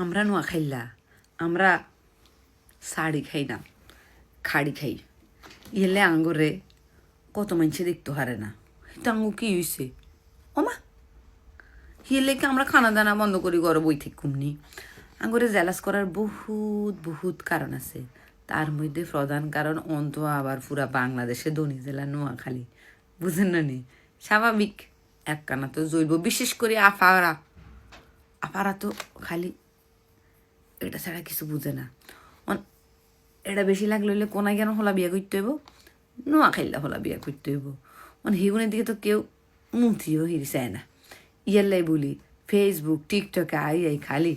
আমরা নোয়া খাইলা আমরা শাড়ি খাই না, খাড়ি খাই। ইয়েলে আঙ্গরে কত মানুষে দেখতে হারে না। এটা আঙ্গু কি হয়েছে ওমা! হিয়েলে কি আমরা খানা দানা বন্ধ করি, ঘরে বই থেকে কুমনি আঙ্গরে জেলাস করার বহুত বহুত কারণ আছে। তার মধ্যে প্রধান কারণ, অন্ত আবার পুরা বাংলাদেশে ধনী জেলা নোয়াখালী। বুঝেন না নি? স্বাভাবিক। একখানা তো জৈব, বিশেষ করে আফারা। আফারা তো খালি এটা ছাড়া কিছু বুঝে না। এটা বেশি লাগলে হইলে কোনায় কেন হলা বিয়া করতে হইব? নোয়া খাইলা হলা বিয়া করতে হইব। অন হিগুনের দিকে তো কেউ মুথিও হিরি চায় না। ইয়াল্লাই বলি ফেসবুক টিকটকে আই আই, খালি।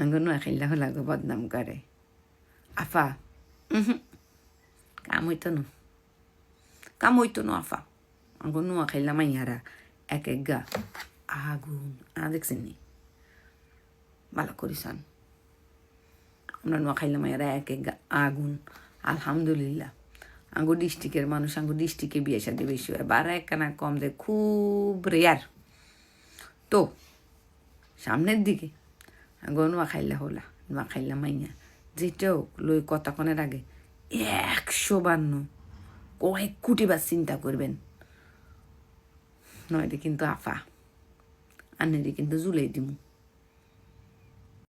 আঙ্গ নোয়া খাইলা হলা গো বদনাম করে। আফা। কাম হইতো না। কাম হইতো না আফা। আঙ্গ নোয়া খাইলা মাইয়ারা এক এক গা আগুন। আ দেখছেন নি? ভালো করিসান আমরা নোয়াখাইলাম এরা এক এক আগুন, আলহামদুলিল্লাহ। আঙ্গু ডিস্ট্রিক্টের মানুষ, আঙ্গু ডিস্ট্রিক্টে বিয়ে সাথে বেশি হয়। বারা একখানা কম দেয় খুব রেয়ার তো, সামনের দিকে, আঙ্গু নোয়াখাইলা হলা নোয়াখাইলা মাইয়া যেটাও লই কতক্ষণের আগে একশো বান্ন কয়েক কোটি বার চিন্তা করবেন। নয়তো কিন্তু আফা আনেরে কিন্তু জুলাই দিমু।